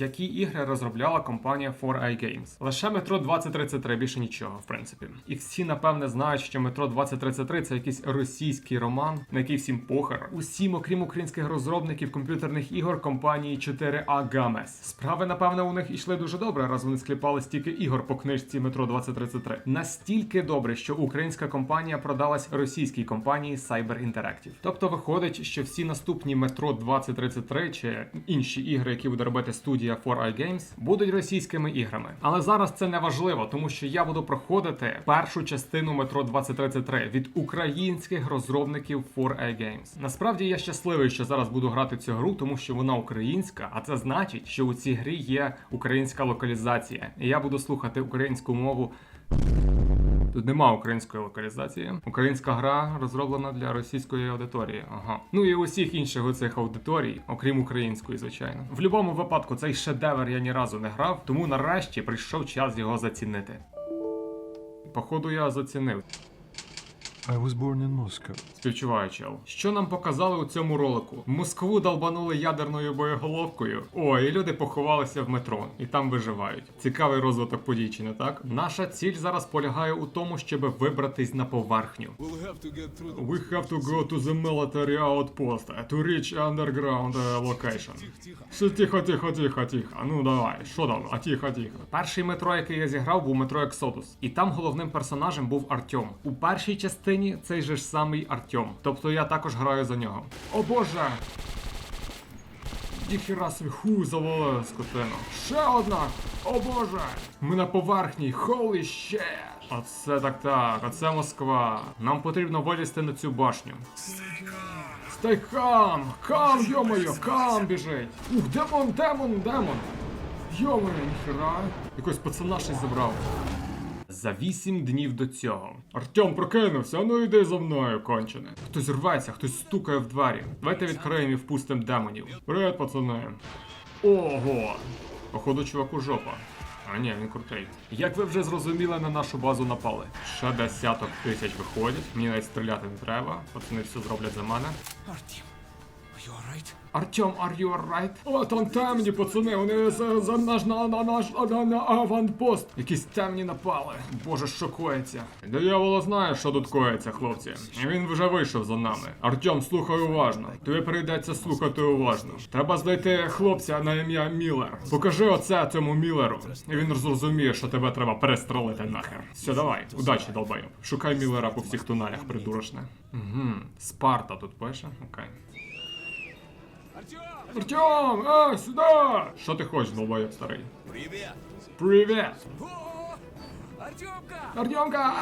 які ігри розробляла компанія 4A Games. Лише метро 2033, більше нічого, в принципі. І всі напевне знають, що метро 2033 це якийсь російський роман, на який всім похер. Усім, окрім українських розробників комп'ютерних ігор компанії 4A Games. Справи, напевне, у них ішли дуже добре, раз вони скліпали стільки ігор по книжці метро 2033. Настільки добре, що українська компанія продалась російській компанії Cyber Interactive. Тобто виходить, що всі наступні метро 2033 чи інші ігри, які буде робити студія 4i Games, будуть російськими іграми. Але зараз це не важливо, тому що я буду проходити першу частину метро 2033 від українських розробників 4i Games. Насправді я щасливий, що зараз буду грати цю гру, тому що вона українська, а це значить, що у цій грі є українська локалізація. І я буду слухати українську мову. Тут нема української локалізації. Українська гра розроблена для російської аудиторії. Ага. Ну і усіх інших оцих аудиторій, окрім української, звичайно. В будь-якому випадку цей шедевр я ні разу не грав, тому нарешті прийшов час його зацінити. Походу, я зацінив. I was born in Moscow. Співчуваю, чел. Що нам показали у цьому ролику? Москву долбанули ядерною боєголовкою. О, і люди поховалися в метро, і там виживають. Цікавий розвиток подій, чи не так? Наша ціль зараз полягає у тому, щоб вибратись на поверхню. We'll have to get through the... We have to go to the military outpost to reach underground uh, location. Що тихо, тихо, тихо, тихо. Ну давай, що там? А тихо, тихо. Перший метро, який я зіграв, був метро Exodus. І там головним персонажем був Артем. У першій частині цей же ж самий Артем. Тобто я також граю за нього. О боже! Ніхіра собі ху завалили скотину. Ще одна! О боже! Ми на поверхні, holy shit! Оце так так, оце Москва. Нам потрібно вилізти на цю башню. Стай хам! Хам, йомою, хам біжить! Ух, демон, демон, демон! Йомою, ніхера! Якось пацана щось забрав. За вісім днів до цього. Артем прокинувся, ну йди за мною, кончене. Хтось рветься, хтось стукає в двері. Давайте відкриємо і впустимо демонів. Привіт, пацани. Ого! Походу, чуваку жопа. А ні, він крутий. Як ви вже зрозуміли, на нашу базу напали. Ще десяток тисяч виходять. Мені навіть стріляти не треба. Пацани все зроблять за мене. You alright? Артем, are you alright? О, там темні пацани, вони за, за наш на, на наш на, на аванпост. Якісь темні напали. Боже, що коїться. Дияволо знає, що тут коїться, хлопці. Він вже вийшов за нами. Артем, слухай уважно. Тобі прийдеться слухати уважно. Треба знайти хлопця на ім'я Міллер. Покажи оце цьому Міллеру. І він зрозуміє, що тебе треба перестрелити нахер. Все, давай, удачі, долбайоб. Шукай Міллера по всіх тунелях, придурочне. Угу. Спарта тут пише. Окей. Артем! Артем, а, сюда! Що ти хочеш, долбоєб старий? Привет! Привіт! Артемка! Артемка!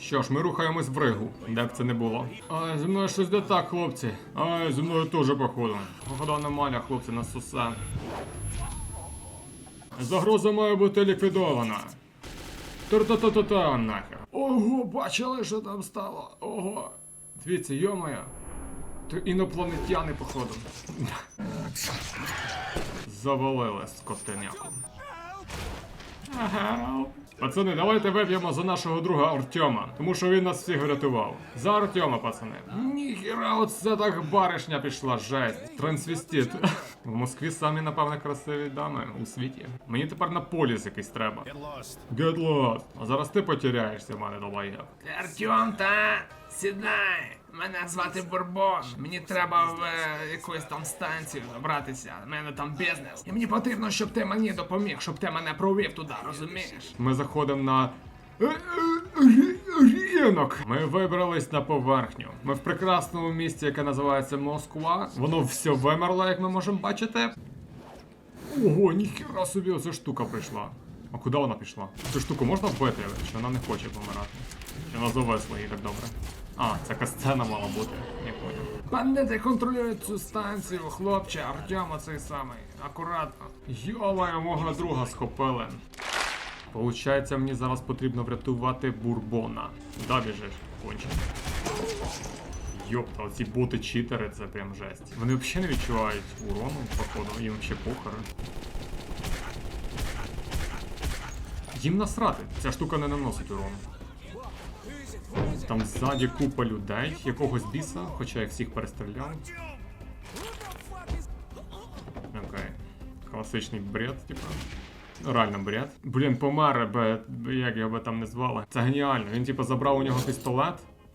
Що ж, ми рухаємось в Ригу, де б це не було. А, зі мною щось не так, хлопці. А, зі мною теж походу. Походу аномалія, хлопці, нас сосе. Загроза має бути ліквідована. Тор-та-та-та-та, нахер. Ого, бачили, що там стало? Ого. Дивіться, йомоя. То інопланетяни, походу. Завалили скотиняку. Пацани, давайте вип'ємо за нашого друга Артема, тому що він нас всіх врятував. За Артема, пацани. Ніхіра, оце так баришня пішла, жесть. Трансвестит. В Москві самі, напевне, красиві дами у світі. Мені тепер на поліс якийсь треба. Get lost. Get lost. А зараз ти потеряєшся в мене долбоєб. Артем, та сідай. Мене звати Бурбон. Мені треба в е, якусь там станцію добратися. У мене там бізнес. І мені потрібно, щоб ти мені допоміг, щоб ти мене провів туди, розумієш? Ми заходимо на. е, е, Ринок. Ми вибрались на поверхню. Ми в прекрасному місті, яке називається Москва. Воно все вимерло, як ми можемо бачити. Ого, ніхіра собі оця штука прийшла. А куди вона пішла? Цю штуку можна вбити, чи вона не хоче помирати? Чи вона зависла їй так добре? А, це касцена мала бути, я поняв. Бандити контролюють цю станцію, хлопче, Артем оцей самий. Акуратно. Йомаю, мого друга схопили. Получається, мені зараз потрібно врятувати бурбона. Да, біжиш, конче. Йопта, оці боти-читери, це прям жесть. Вони взагалі не відчувають урону, походу, їм взагалі похер. Їм насрати, ця штука не наносить урону. Там ззаді купа людей, якогось біса, хоча я всіх перестріляв. Окей. Класичний бред, типа. Реально бред. Блін, помер, бе- як його би там не звали. Це геніально. Він, типу, забрав у нього пістолет.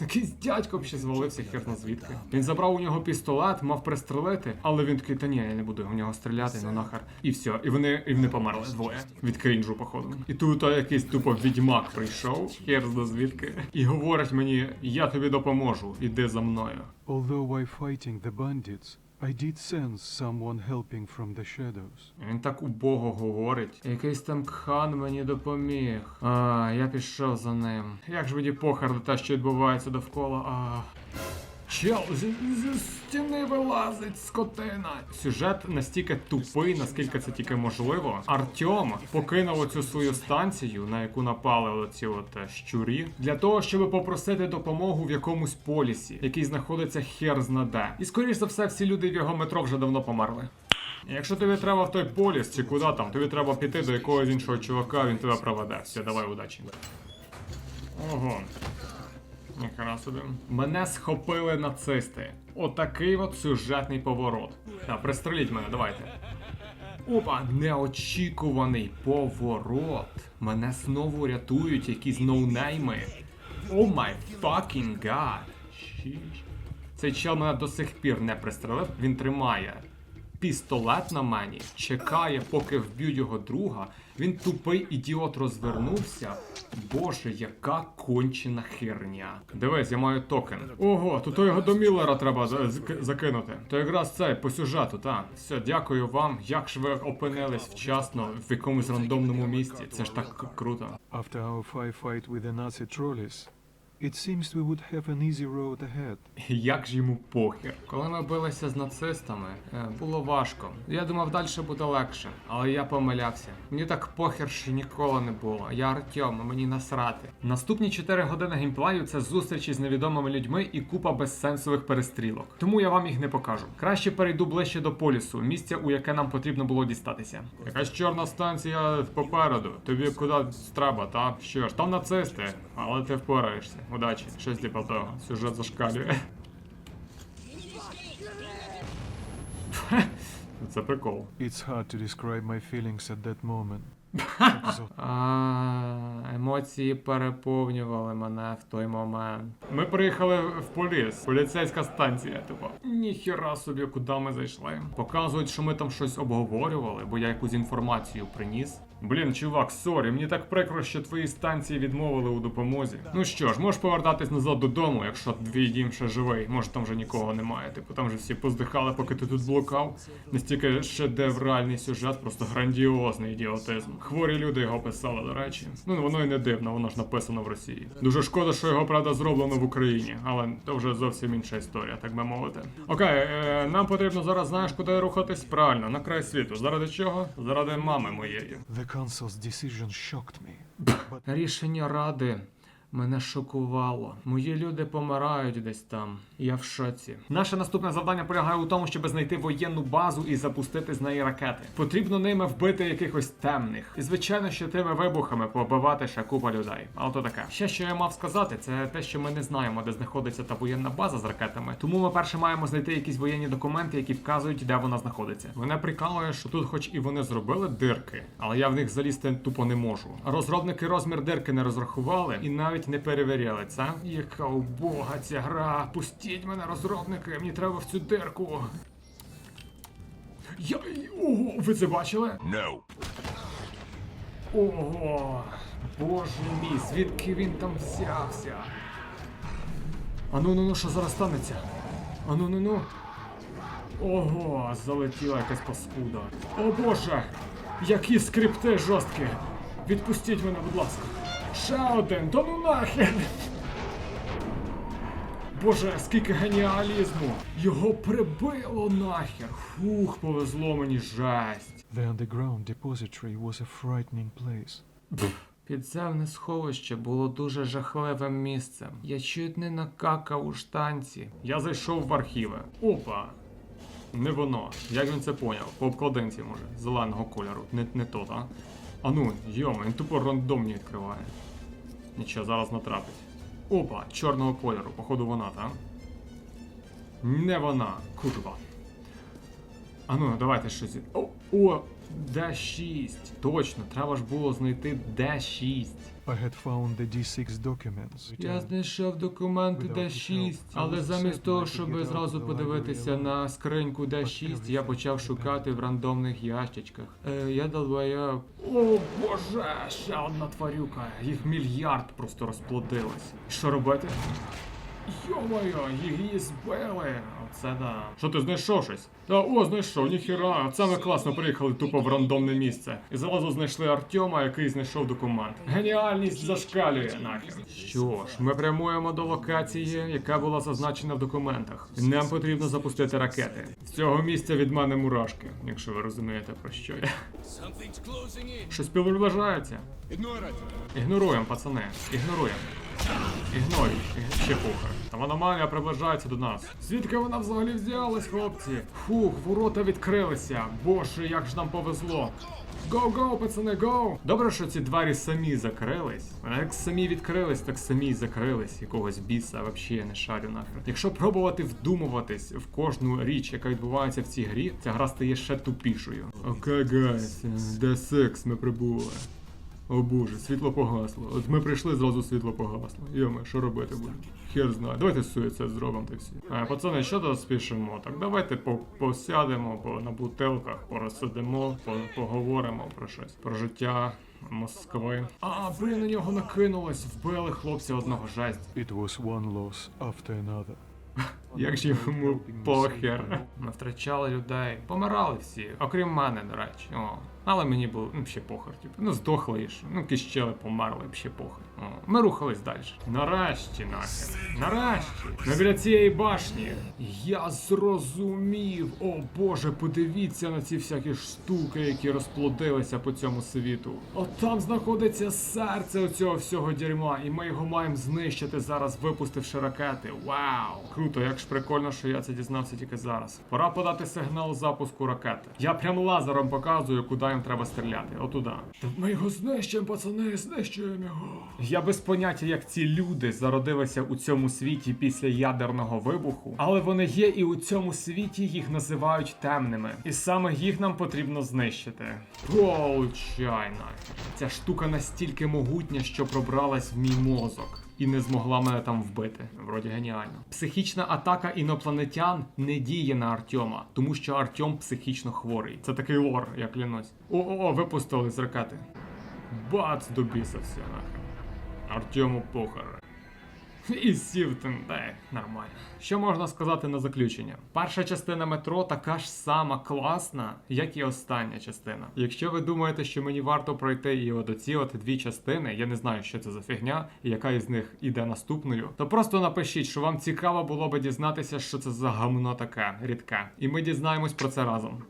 Якийсь дядько ще звалився, херно звідки. Він забрав у нього пістолет, мав пристрелити, але він такий, та ні, я не буду в нього стріляти, ну нахер. І все, і вони, і вони померли двоє. Від крінжу, походу. І тут то якийсь тупо відьмак прийшов, хер зна звідки, і говорить мені, я тобі допоможу, іди за мною. Although while fighting the bandits, I did sense someone helping from the shadows. Він так убого говорить. Якийсь там кхан мені допоміг. А, я пішов за ним. Як ж мені похер на те, що відбувається довкола. А. Чел, зі, стіни вилазить скотина. Сюжет настільки тупий, наскільки це тільки можливо. Артем покинув оцю свою станцію, на яку напали оці от е, щурі, для того, щоб попросити допомогу в якомусь полісі, який знаходиться хер знаде. І скоріш за все, всі люди в його метро вже давно померли. Якщо тобі треба в той поліс чи куди там, тобі треба піти до якогось іншого чувака, він тебе проведе. Все, давай удачі. Ого. Ніхера собі. Мене схопили нацисти. Отакий от сюжетний поворот. Та, пристреліть мене, давайте. Опа, неочікуваний поворот. Мене знову рятують якісь ноунейми. О май god. Щіж. Цей чел мене до сих пір не пристрелив, він тримає пістолет на мені, чекає, поки вб'ють його друга. Він тупий ідіот розвернувся. Боже, яка кончена херня. Дивись, я маю токен. Ого, то то його до Міллера треба закинути. То якраз це по сюжету, так. Все, дякую вам. Як ж ви опинились вчасно в якомусь рандомному місці? Це ж так круто. After our firefight with the Nazi trolleys, it seems we would have an easy road ahead. Як ж йому похер? Коли ми билися з нацистами, е, було важко. Я думав, далі буде легше, але я помилявся. Мені так похер ще ніколи не було. Я Артем, мені насрати. Наступні 4 години геймплею це зустрічі з невідомими людьми і купа безсенсових перестрілок. Тому я вам їх не покажу. Краще перейду ближче до полісу, місця, у яке нам потрібно було дістатися. Якась чорна станція попереду. Тобі куди треба, та? Що ж, там нацисти, але ти впораєшся. Удачі, щось типа того. Сюжет зашкалює. Це прикол. It's hard to describe my feelings at that moment. А, емоції переповнювали мене в той момент. Ми приїхали в поліс, поліцейська станція, типу. Ніхіра собі, куди ми зайшли. Показують, що ми там щось обговорювали, бо я якусь інформацію приніс. Блін, чувак, сорі, мені так прикро, що твої станції відмовили у допомозі. Ну що ж, можеш повертатись назад додому, якщо твій дім ще живий. Може там вже нікого немає. Типу там вже всі поздихали, поки ти тут блукав. Настільки шедевральний сюжет, просто грандіозний ідіотизм. Хворі люди його писали, до речі. Ну воно і не дивно, воно ж написано в Росії. Дуже шкода, що його правда зроблено в Україні, але це вже зовсім інша історія, так би мовити. Окей, е, нам потрібно зараз знаєш, куди рухатись правильно, на край світу. Заради чого? Заради мами моєї. The council's decision shocked me. Рішення ради мене шокувало. Мої люди помирають десь там. Я в шоці. Наше наступне завдання полягає у тому, щоб знайти воєнну базу і запустити з неї ракети. Потрібно ними вбити якихось темних. І звичайно, що тими вибухами побивати ще купа людей. Але то таке. Ще що я мав сказати, це те, що ми не знаємо, де знаходиться та воєнна база з ракетами. Тому ми перше маємо знайти якісь воєнні документи, які вказують, де вона знаходиться. Мене прикалує, що тут, хоч і вони зробили дирки, але я в них залізти тупо не можу. Розробники розмір дирки не розрахували і навіть не перевіряли це. Яка убога ця гра. Пустіть мене, розробники, мені треба в цю дирку. Я. Ого, ви це бачили? No. Ого, боже мій, звідки він там взявся? А ну ну що зараз станеться? А ну ну ну. Ого, залетіла якась паскуда. О боже! Які скрипти жорсткі! Відпустіть мене, будь ласка. Ще один, то ну нахер! Боже, скільки геніалізму! Його прибило нахер! Фух, повезло мені жесть. The underground depository was a frightening place. Підземне сховище було дуже жахливим місцем. Я чуть не накакав у штанці. Я зайшов в архіви. Опа! Не воно. Як він це поняв? По обкладинці, може, зеленого кольору. Не, не то, а? А ну, йома, він тупо рандомні відкриває. Нічого, зараз натрапить. Опа, чорного кольору, походу вона, та? Не вона, курва. А ну, давайте щось. О, о, Д6. Точно, треба ж було знайти Д6. I had found the D6 documents. Я знайшов документи Without Д6, але замість того, щоб зразу подивитися на скриньку Д6, я почав шукати в рандомних ящичках. Е, я долбоєб. О боже, ще одна тварюка. Їх мільярд просто розплодилось. Що робити? Йо-моє, її збили. Оце да. Що ти знайшов щось? Та о, знайшов, ніхіра. Це ми класно приїхали тупо в рандомне місце. І зразу знайшли Артема, який знайшов документ. Геніальність зашкалює нахер. Що ж, ми прямуємо до локації, яка була зазначена в документах. Нам потрібно запустити ракети. З цього місця від мене мурашки, якщо ви розумієте про що я. Щось приближається. Ігноруємо, пацани, ігноруємо. Ігнорюй, Іг- ще похер. Там аномалія приближається до нас. Звідки вона взагалі взялась, хлопці? Фух, ворота відкрилися. Боже, як ж нам повезло. Гоу-гоу, пацани, гоу! Добре, що ці двері самі закрились. А як самі відкрились, так самі й закрились. Якогось біса, я не шарю нахер. Якщо пробувати вдумуватись в кожну річ, яка відбувається в цій грі, ця гра стає ще тупішою. Окей, гайс, де секс ми прибули. О боже, світло погасло. От ми прийшли, зразу світло погасло. Йоме, що робити будемо? Хер знає. Давайте суїцид зробимо та всі. А, пацани, що тут спішимо? Так давайте по посядемо по, на бутилках, порозсидимо, по, поговоримо про щось. Про життя Москви. А, блін, на нього накинулось, вбили хлопця одного жесть. It was one loss after another. Як же йому похер. Ми втрачали людей, помирали всі, окрім мене, до речі. О. Але мені було ну, ще похер. Типу, ну здохли і що. Ну кіщели померли, ще похер. О. Ми рухались далі. Нарешті, нахер. Нарешті. Ми біля цієї башні. Я зрозумів. О боже, подивіться на ці всякі штуки, які розплодилися по цьому світу. От там знаходиться серце оцього всього дерьма, і ми його маємо знищити зараз, випустивши ракети. Вау! Круто, як ж прикольно, що я це дізнався тільки зараз. Пора подати сигнал запуску ракети. Я прям лазером показую, куди їм треба стріляти. Отуда. Та ми його знищимо, пацани, знищуємо його. Я без поняття, як ці люди зародилися у цьому світі після ядерного вибуху, але вони є і у цьому світі їх називають темними. І саме їх нам потрібно знищити. Получайна. Ця штука настільки могутня, що пробралась в мій мозок. І не змогла мене там вбити. Вроді геніально. Психічна атака інопланетян не діє на Артема, тому що Артем психічно хворий. Це такий лор, я клянусь. О-о-о, випустили з ракети. Бац, добісався нахер. Артему похер. І сів де нормально. Що можна сказати на заключення? Перша частина метро така ж сама класна, як і остання частина. Якщо ви думаєте, що мені варто пройти і от оці от дві частини, я не знаю, що це за фігня, і яка із них іде наступною, то просто напишіть, що вам цікаво було би дізнатися, що це за гамно таке рідке. І ми дізнаємось про це разом.